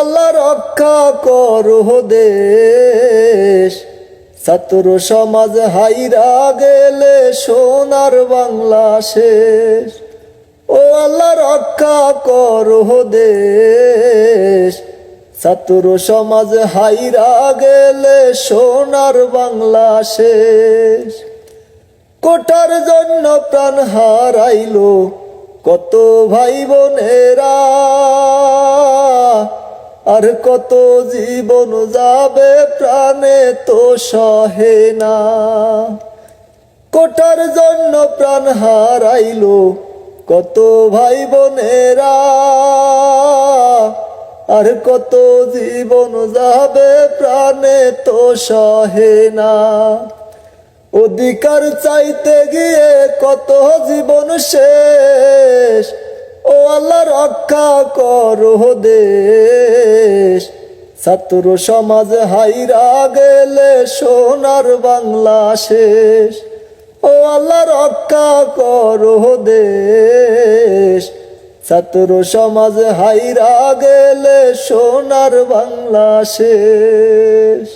আল্লাহ রক্ষা করো দেশ। ছাত্র সমাজ হাইরা গেলে সোনার বাংলা শেষ। ও আল্লাহ রক্ষা করো দেশ। ছাত্র সমাজ হাইরা গেলে সোনার বাংলা শেষ। কোটার জন্য প্রাণ হারাইলো, কত ভাই বোনেরা আর কত জীবন যাবে প্রাণে তো সহে না। কোটার জন্য প্রাণ হারাইলো কত ভাই বোনেরা আর কত জীবন যাবে প্রাণে তো সহে না। অধিকার চাইতে গিয়ে কত জীবন শেষ। ও আল্লাহ রক্ষা করো দেশ। ছাত্র সমাজ হাইরা গেলে সোনার বাংলা শেষ। ও আল্লাহ রক্ষা করো দেশ। ছাত্র সমাজ হাইরা গেলে সোনার বাংলা শেষ।